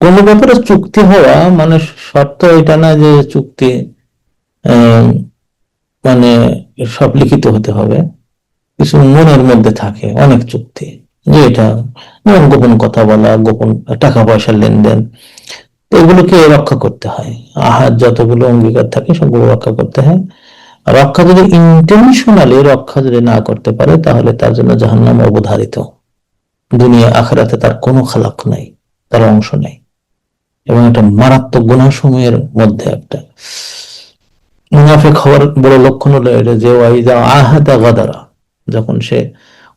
কোন ব্যাপারে চুক্তি হওয়া মানে শর্ত এটা না যে চুক্তি মানে সব লিখিত হতে হবে। কিছু মনের মধ্যে থাকে, অনেক চুক্তি। যে এটা যেমন গোপন কথা বলা, গোপন টাকা পয়সার লেনদেন এগুলোকে রক্ষা করতে হয়। আহার যতগুলো অঙ্গীকার থাকে সবগুলো রক্ষা করতে হয়। রক্ষা যদি ইন্টেনশনালি রক্ষা যদি না করতে পারে, তাহলে তার জন্য জাহান্নাম অবধারিত। দুনিয়া আখেরাতে তার কোনো খালাক নাই, তার অংশ নেই। এবং একটা মারাত্মক গুণাসমূহের মধ্যে একটা। মুনাফিক হওয়ার বড় লক্ষণ হলো এটা যে ওয়াইদা আহাদা গাদারা যখন সে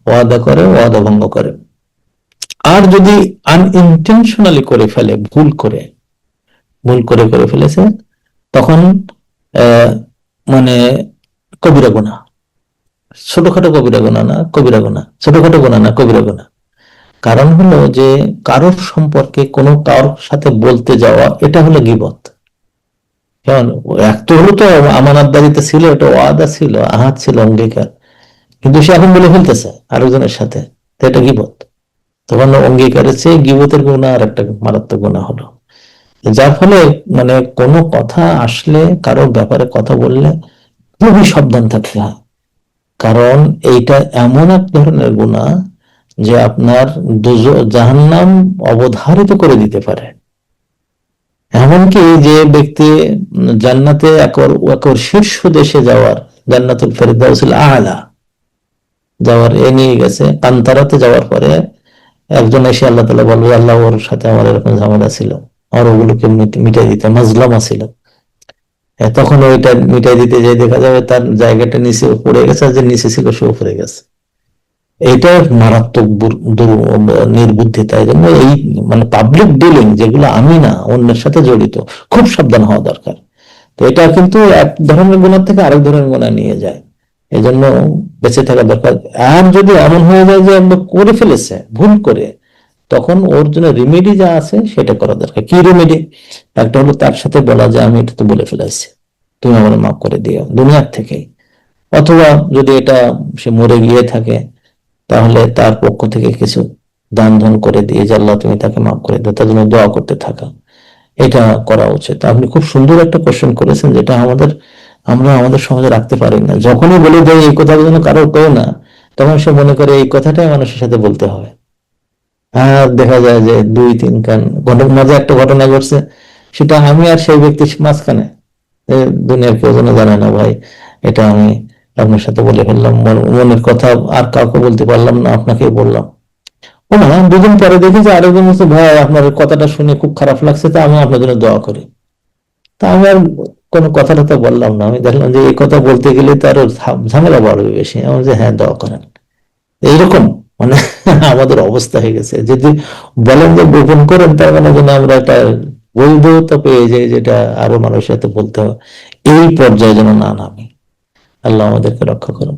ওয়াদা করে, ওয়াদা ভঙ্গ করে। আর যদি আনইনটেনশনালি করে ফেলে, ভুল করে ভুল করে করে ফেলেছে, তখন মানে কবিরা গুণা ছোটখাটো কবিরা গুণা না, কবিরা গুণা ছোটখাটো গুণা না, কবিরা গুণা কারণ হলো যে কারোর সম্পর্কে কোনো কারোর সাথে বলতে যাওয়া, এটা হলো গিবত। কেমন? এক তো হলো তো আমানতদারিতে ছিল, এটা ওয়াদা ছিল, আহাত ছিল, অঙ্গীকার। কিন্তু সে এখন বলে ফেলতেছে আরেকজনের সাথে এটা গিবত। তখন অঙ্গীকারের চেয়ে গিবতের গুণা আর একটা মারাত্মক গুণা হলো। যার ফলে মানে কোনো কথা আসলে কারোর ব্যাপারে কথা বললে খুবই সাবধান থাকতে হয়। কারণ এইটা এমন এক ধরনের গুণা যে আপনার জাহান্নাম অবধারিত করে দিতে পারে। এমনকি যে ব্যক্তি জান্নাতে একর শীর্ষ দেশে যাওয়ার, জান্নাতুল ফেরদাউসুল আলা যাওয়ার এ নিয়ে গেছে, কান্তারাতে যাওয়ার পরে একজন এসে আল্লাহ তালা বলবে, আল্লাহ ওর সাথে আমার এরকম ঝামেলা ছিল। আর ওগুলোকে মিট- মিটাই দিতে, মাজলামা ছিল। তখন ওইটা মিটাই দিতে যে দেখা যাবে তার জায়গাটা নিচে পড়ে গেছে আর যে নিচে ছিল সে উপরে গেছে। এটা মারাত্মক নির্বুদ্ধি, তাই জন্য এই মানে পাবলিক ডিলিং যেগুলো আমি না, অন্যের সাথে জড়িত, খুব সাবধান হওয়া দরকার। তো এটা কিন্তু এক ধরনের গুণার থেকে আরেক ধরনের গুণা নিয়ে যায়। এই জন্য বেঁচে থাকা দরকার। আর যদি এমন হয়ে যায় যে একবার করে ফেলেছে, ভুল করে, তখন ওর জন্য রিমেডি যা আছে সেটা করা দরকার। কি রিমেডি একটা হলো তার সাথে বলা যে, আমি এটা তো বলে ফেলেছি। তুমি আমার মাফ করে দিও, দুনিয়ার থেকেই। অথবা যদি এটা সে মরে গিয়ে থাকে তাহলে তার পক্ষ থেকে কিছু দান ধন করে দিয়ে যে আল্লাহ তুমি তাকে মাফ করে দাও, তার জন্য দোয়া করতে থাকা। এটা করা উচিত। আপনি খুব সুন্দর একটা কোশ্চেন করেছেন যেটা আমাদের, আমরা আমাদের সমাজে রাখতে পারি না। যখনই বলে দেয় এই কথা যেন কারও কেউ না, তখন সে মনে করে এই কথাটাই মানুষের সাথে বলতে হবে। আর দেখা যায় যে দুই, তিন কান ঘটনা মজা একটা ঘটনা ঘটছে, সেটা আমি আর সেই ব্যক্তির মাঝখানে দুনিয়ার কেউ যেন জানে না, ভাই, এটা আমি আপনার সাথে বলে ফেললাম, মন- মনের কথা আর কাউকে বলতে পারলাম না আপনাকে বললাম। ও না দুদিন পরে দেখি যে আরেকজন বলছে, ভাই, আপনার কথাটা শুনে খুব খারাপ লাগছে, তা আমি আপনার জন্য দোয়া করি। তা আমি আর কোনো কথাটা তো বললাম না। আমি দেখলাম যে এই কথা বলতে গেলে তার ঝামেলা বাড়বে বেশি। আমার যে হ্যাঁ দোয়া করেন। এইরকম মানে আমাদের অবস্থা হয়ে গেছে। যদি বলেন যে গোপন করেন, তার মানে যেন আমরা একটা বৈধতা পেয়ে যাই, যেটা আরও মানুষের সাথে বলতে হবে এই পর্যায়ে যেন না নামি। আল্লাহ আমাদেরকে রক্ষা করুন।